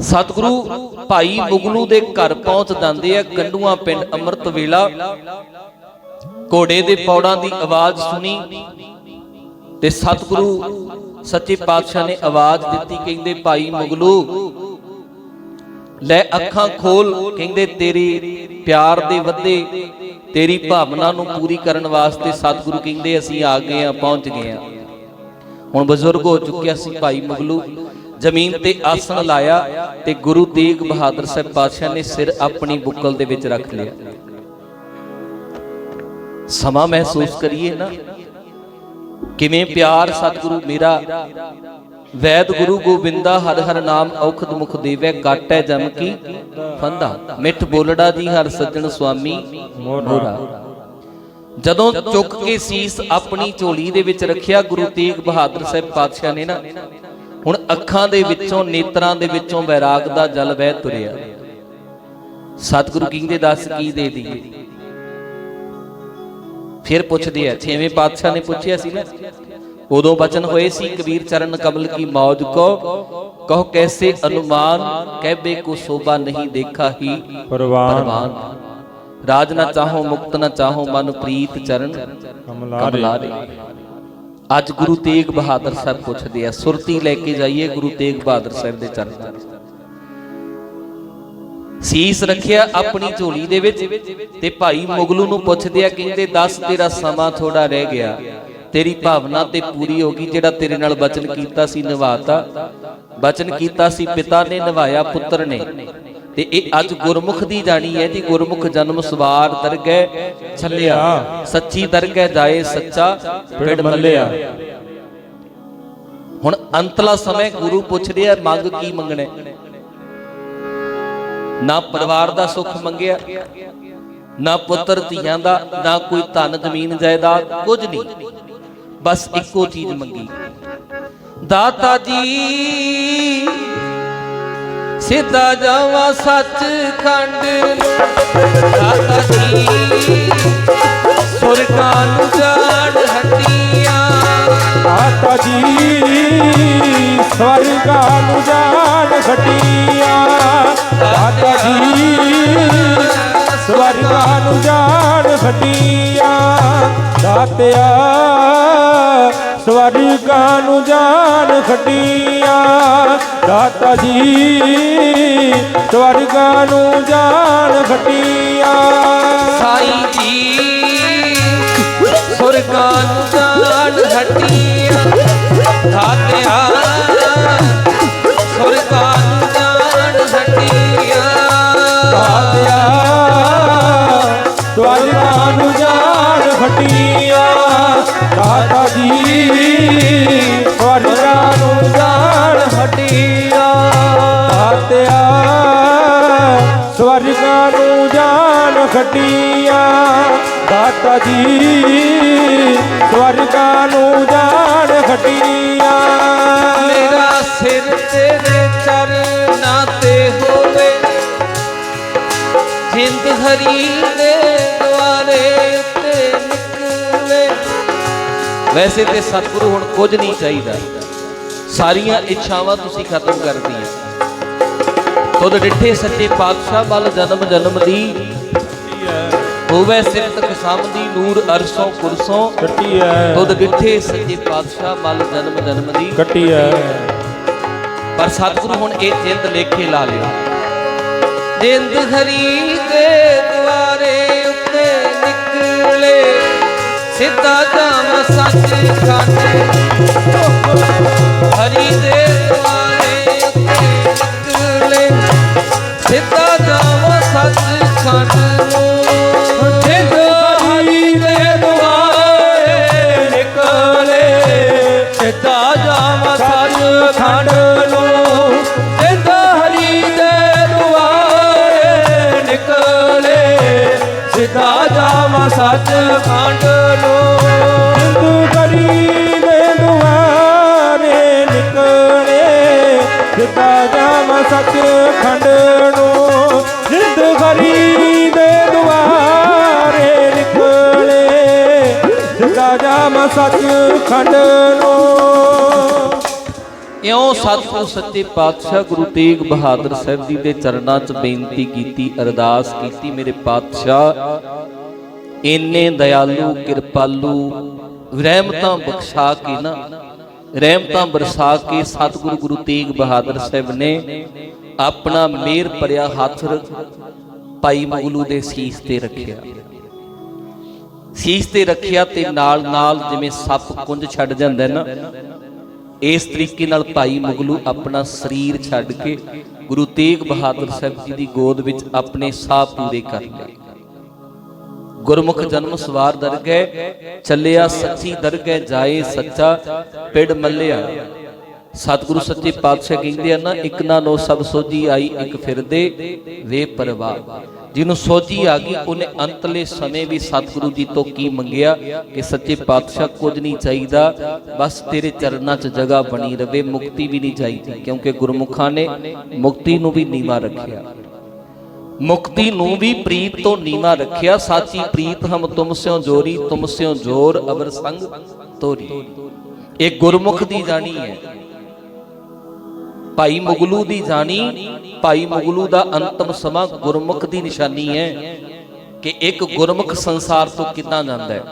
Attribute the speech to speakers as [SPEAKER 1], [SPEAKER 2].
[SPEAKER 1] ਸਤਿਗੁਰੂ ਭਾਈ ਮੁਗਲੂ ਦੇ ਘਰ ਪਹੁੰਚ ਜਾਂਦੇ ਆ ਕੰਡੂਆਂ ਪਿੰਡ ਅੰਮ੍ਰਿਤ ਵੇਲਾ। ਘੋੜੇ ਦੇ ਪੌੜਾਂ ਦੀ ਆਵਾਜ਼ ਸੁਣੀ ਤੇ ਸਤਿਗੁਰੂ ਸੱਚੇ ਪਾਤਸ਼ਾਹ ਨੇ ਆਵਾਜ਼ ਦਿੱਤੀ, ਕਹਿੰਦੇ, ਭਾਈ ਮੁਗਲੂ, ਲੈ ਅੱਖਾਂ ਖੋਲ, ਕਹਿੰਦੇ, ਤੇਰੀ ਪਿਆਰ ਦੇ ਵੱਧੇ, ਤੇਰੀ ਭਾਵਨਾ ਨੂੰ ਪੂਰੀ ਕਰਨ ਵਾਸਤੇ ਸਤਿਗੁਰੂ ਕਹਿੰਦੇ, ਅਸੀਂ ਆ ਗਏ ਆ ਪਹੁੰਚ ਗਏ ਆ ਹੁਣ ਬਜ਼ੁਰਗ ਹੋ ਚੁੱਕਿਆ ਸੀ ਭਾਈ ਮੁਗਲੂ ਜ਼ਮੀਨ ਤੇ ਆਸਣ ਲਾਇਆ ਤੇ ਗੁਰੂ ਤੇਗ ਬਹਾਦਰ ਸਾਹਿਬ ਪਾਤਸ਼ਾਹ ਨੇ ਸਿਰ ਆਪਣੀ ਬੁੱਕਲ ਦੇ ਵਿੱਚ ਰੱਖ ਲਿਆ। ਸਮਾਂ ਮਹਿਸੂਸ ਕਰੀਏ ਨਾ, ਕਿਵੇਂ ਪਿਆਰ ਸਤਿਗੁਰੂ ਮੇਰਾ, ਵੈਦ ਗੁਰੂ ਗੋਬਿੰਦਾ ਹਰ ਹਰ ਨਾਮ ਔਖਦ ਮੁਖ ਦੇਵੇ ਕਾਟੈ ਜਮ ਕੀ ਫੰਦਾ। ਮਿੱਠ ਬੋਲੜਾ ਦੀ ਹਰ ਸੱਜਣ ਸੁਆਮੀ ਮੋਰਾ। ਜਦੋਂ ਚੁੱਕ ਕੇ ਸੀਸ ਆਪਣੀ ਝੋਲੀ ਦੇ ਵਿੱਚ ਰੱਖਿਆ, ਗੁਰੂ ਤੇਗ ਬਹਾਦਰ ਸਾਹਿਬ ਪਾਤਸ਼ਾਹ ਨੇ ਨਾ ਹੁਣ ਅੱਖਾਂ ਦੇ ਵਿੱਚੋਂ ਨੇਤਰਾਂ ਦੇ ਵਿੱਚੋਂ ਵੈਰਾਗ ਦਾ ਜਲ ਵਹਿ ਤੁਰਿਆ। ਸਤਿਗੁਰੂ ਕਹਿੰਦੇ ਦੱਸ ਕੀ ਦੇ ਦਈਏ ਫਿਰ ਪੁੱਛਦੇ ਆ ਛੇਵੇਂ ਪਾਤਸ਼ਾਹ ਨੇ ਪੁੱਛਿਆ ਸੀ ਨਾ ਉਦੋਂ ਬਚਨ ਹੋਏ ਸੀ ਕਬੀਰ ਚਰਨ ਕਮਲ ਕੀ ਮੌਜ ਕੋ ਕਹੋ ਕੈਸੇ ਅਨੁਮਾਨ ਕਹਿਬੇ ਕੋ ਸ਼ੋਭਾ ਨਹੀਂ ਦੇਖਾ ਹੀ
[SPEAKER 2] ਪਰਵਾਨ।
[SPEAKER 1] ਰਾਜ ਨਾ ਚਾਹੋ ਮੁਕਤ ਨਾ ਚਾਹੋ ਮਨ ਪ੍ਰੀਤ ਚਰਨ
[SPEAKER 2] ਕਮਲਾਰੇ
[SPEAKER 1] ਕਮਲਾਰੇ ਅੱਜ ਗੁਰੂ ਤੇਗ ਬਹਾਦਰ ਸਾਹਿਬ ਪੁੱਛਦੇ ਆ, ਸੁਰਤੀ ਲੈ ਕੇ ਜਾਈਏ ਗੁਰੂ ਤੇਗ ਬਹਾਦਰ ਸਾਹਿਬ ਦੇ ਚਰਨਾਂ ਸੀਸ ਰੱਖਿਆ ਆਪਣੀ ਝੋਲੀ ਦੇ ਵਿੱਚ ਤੇ ਭਾਈ ਮੁਗਲੂ ਨੂੰ ਪੁੱਛਦੇ ਆ, ਕਹਿੰਦੇ, ਦੱਸ ਤੇਰਾ ਸਮਾਂ ਥੋੜਾ ਰਹਿ ਗਿਆ। ਤੇਰੀ ਭਾਵਨਾ ਤੇ ਪੂਰੀ ਹੋ ਗਈ, ਜਿਹੜਾ ਤੇਰੇ ਨਾਲ ਬਚਨ ਕੀਤਾ ਸੀ, ਨਿਭਾਤਾ। ਬਚਨ ਕੀਤਾ ਸੀ, ਪਿਤਾ ਨੇ ਨਿਭਾਇਆ, ਪੁੱਤਰ ਨੇ। ਤੇ ਇਹ ਅੱਜ ਗੁਰਮੁਖ ਦੀ ਜਾਣੀ ਹੈ ਜੀ, ਗੁਰਮੁਖ ਜਨਮ ਸਵਾਰ ਦਰਗਹਿ ਛੱਲਿਆ, ਸੱਚੀ ਦਰਗਹਿ ਜਾਏ ਸੱਚਾ ਪਿੜ ਮੱਲਿਆ। ਹੁਣ ਅੰਤਲਾ ਸਮੇਂ ਗੁਰੂ ਪੁੱਛਦੇ ਆ ਮੰਗ ਕੀ ਮੰਗਣਾ ਨਾ ਪਰਿਵਾਰ ਦਾ ਸੁੱਖ ਮੰਗਿਆ, ਨਾ ਪੁੱਤਰ ਧੀਆਂ ਦਾ, ਨਾ ਕੋਈ ਧਨ ਜ਼ਮੀਨ ਜਾਇਦਾਦ, ਕੁਝ ਨਹੀਂ। ਬਸ ਇੱਕੋ ਚੀਜ਼ ਮੰਗੀ। ਦਾਤਾ ਜੀ ਸਿੱਧਾ ਜਾਵਾਂ ਸੱਚ ਖੰਡ ਦਾਤਾ ਜੀ, ਸੁਰਗਾਂ ਨੂੰ ਜਾਣ ਹੱਡੀਆਂ
[SPEAKER 2] ਆਤਾ ਜੀ ਸਵਰਗਾਂ ਨੂੰ ਜਾਣ ਖਟੀਆਂ ਆਤਾ ਜੀ ਸਵਰਗਾਂ ਨੂੰ ਜਾਣ ਖਟੀਆਂ ਦਾਤਿਆ ਸਵਰਗਾਂ ਨੂੰ ਜਾਨ ਖਟੀਆਂ ਦਾਤਾ ਜੀ ਸਵਰਗਾਂ ਨੂੰ ਜਾਨ ਖਟੀਆਂ
[SPEAKER 1] ਸਾਈ ਜੀ, ਸੁਰਗਾਂ ਨੂੰ ਜਾਨ ਹੱਡੀਆਂ ਦਾਤਿਆ ਜਾਣ
[SPEAKER 2] ਦਾਤਾ ਜੀ, ਸਵਰਗਾਂ ਨੂੰ ਜਾਣ ਖਟੀਆਂ।
[SPEAKER 1] ਮੇਰਾ ਸਿਰ ਤੇਰੇ ਚਰਨਾਂ ਤੇ ਹੋਵੇ, ਜਿੰਦ ਹਰੀ ਦੇ ਦੁਆਰੇ ਉੱਤੇ ਨਿਕਲੇ। ਵੈਸੇ ਤੇ ਸਤਿਗੁਰੂ ਹੁਣ ਕੁਝ ਨਹੀਂ ਚਾਹੀਦਾ। ਸਾਰੀਆਂ ਇੱਛਾਵਾਂ ਤੁਸੀਂ ਖਤਮ ਕਰਦੀਆਂ ਖੁਦ ਡਿੱਠੇ ਸੱਚੇ ਪਾਤਸ਼ਾਹ ਵੱਲ ਜਨਮ ਜਨਮ ਦੀ ਹੋਵੇ ਸਿਫਤ ਕਸਮ ਦੀ ਨੂਰ ਅਰਸੋਂ ਕੁਰਸੋਂ
[SPEAKER 2] ਕੱਟੀ ਹੈ
[SPEAKER 1] ਤੁਧ ਡਿੱਠੇ ਸੱਚੇ ਪਾਤਸ਼ਾਹ ਵੱਲ ਜਨਮ ਜਨਮ ਦੀ।
[SPEAKER 2] ਕੱਟੀ ਹੈ
[SPEAKER 1] ਪਰ ਸਤਿਗੁਰੂ ਹੁਣ ਇਹ ਜਿੰਦ ਲੇਖੇ ਲਾ ਲਿਆ। ਜਿੰਦ ਹਰੀ ਦੇ ਦੁਆਰੇ ਉੱਤੇ ਨਿਕਲੇ। ਸਿੱਧਾ ਜਾਮ ਸੱਚ ਖਾਨੇ ਹਰੀ ਦੇ ਸਿੱਧਾ ਜਾਮ ਸੱਚ ਖੰਡ ਨੂੰ।
[SPEAKER 2] ਹਿੰਦੂ ਕਰੀ ਦੇ ਦੁਆਰੇ ਨਿਕਲੇ ਸਿੱਧਾ ਜਾਮ ਸੱਚ ਖੰਡ ਨੂੰ। ਜਿੰਦ ਕਰੀ ਦੇ ਦੁਆਰੇ ਨਿਕਲੇ ਸਿੱਧਾ ਜਾਮ ਸੱਚ ਖੰਡ ਨੂੰ।
[SPEAKER 1] ਇਉਂ ਸਤਿਗੁਰੂ ਸੱਚੇ ਪਾਤਸ਼ਾਹ ਗੁਰੂ ਤੇਗ ਬਹਾਦਰ ਸਾਹਿਬ ਜੀ ਦੇ ਚਰਨਾਂ 'ਚ ਬੇਨਤੀ ਕੀਤੀ, ਅਰਦਾਸ ਕੀਤੀ, ਮੇਰੇ ਪਾਤਸ਼ਾਹ, ਇੰਨੇ ਦਇਆਲੂ, ਕਿਰਪਾਲੂ, ਰਹਿਮਤਾਂ ਬਖਸ਼ਾ ਕੇ ਨਾ, ਰਹਿਮਤਾਂ ਬਰਸਾ ਕੇ ਸਤਿਗੁਰੂ ਗੁਰੂ ਤੇਗ ਬਹਾਦਰ ਸਾਹਿਬ ਨੇ ਆਪਣਾ ਮੇਰ ਭਰਿਆ ਹੱਥ ਭਾਈ ਮਗਲੂ ਦੇ ਸੀਸ ਤੇ ਰੱਖਿਆ। ਸੀਸ ਤੇ ਰੱਖਿਆ ਤੇ ਨਾਲ ਨਾਲ ਜਿਵੇਂ ਸੱਪ ਕੁੰਝ ਛੱਡ ਜਾਂਦਾ ਨਾ ਇਸ ਤਰੀਕੇ ਨਾਲ ਭਾਈ ਮੁਗਲੂ ਆਪਣਾ ਸਰੀਰ ਛੱਡ ਕੇ ਗੁਰੂ ਤੇਗ ਬਹਾਦਰ ਸਾਹਿਬ ਜੀ ਦੀ ਗੋਦ ਵਿੱਚ ਆਪਣੇ ਸਾਹ ਪੂਰੇ ਕਰ ਲਏ ਗੁਰਮੁਖ ਜਨਮ ਸਵਾਰ ਦਰਗਹਿ, ਚੱਲਿਆ ਸੱਚੀ ਦਰਗਹਿ ਜਾਏ ਸੱਚਾ, ਪਿੜ ਮੱਲਿਆ। ਸਤਿਗੁਰੂ ਸੱਚੇ ਪਾਤਸ਼ਾਹ ਕਹਿੰਦੇ ਆ ਨਾ, ਇੱਕ ਨਾ ਨੋ ਸਭ ਸੋਝੀ ਆਈ, ਇੱਕ ਫਿਰਦੇ, ਵੇ ਪਰਵਾਹ। ਜਿਹਨੂੰ ਸੋਝੀ ਆ ਗਈ, ਉਹਨੇ ਅੰਤਲੇ ਸਮੇਂ ਵੀ ਸਤਿਗੁਰੂ ਜੀ ਤੋਂ ਕੀ ਮੰਗਿਆ ਕਿ ਸੱਚੇ ਪਾਤਸ਼ਾਹ ਕੁਝ ਨਹੀਂ ਚਾਹੀਦਾ, ਬਸ ਤੇਰੇ ਚਰਨਾਂ 'ਚ ਜਗ੍ਹਾ ਬਣੀ ਰਵੇ, ਮੁਕਤੀ ਵੀ ਨਹੀਂ ਚਾਹੀਦੀ, ਕਿਉਂਕਿ ਗੁਰਮੁਖਾਂ ਨੇ ਮੁਕਤੀ ਨੂੰ ਵੀ ਨੀਵਾ ਰੱਖਿਆ। ਮੁਕਤੀ ਨੂੰ ਵੀ ਪ੍ਰੀਤ ਤੋਂ ਨੀਵਾ ਰੱਖਿਆ, ਸਾਚੀ ਪ੍ਰੀਤ ਹਮ ਤੁਮ ਸਿਓ ਜੋਰੀ, ਤੁਮ ਸਿਓ ਜੋਰ ਅਵਰ ਸੰਗ ਤੋਰੀ। ਇਹ ਗੁਰਮੁਖ ਦੀ ਜਾਣੀ ਹੈ। ਭਾਈ ਮੁਗਲੂ ਦੀ ਜਾਣੀ ਭਾਈ ਮੁਗਲੂ ਦਾ ਅੰਤਮ ਸਮਾਂ ਗੁਰਮੁਖ ਦੀ ਨਿਸ਼ਾਨੀ ਹੈ ਕਿ ਇੱਕ ਗੁਰਮੁਖ ਸੰਸਾਰ ਤੋਂ ਕਿੱਦਾਂ ਜਾਂਦਾ ਹੈ?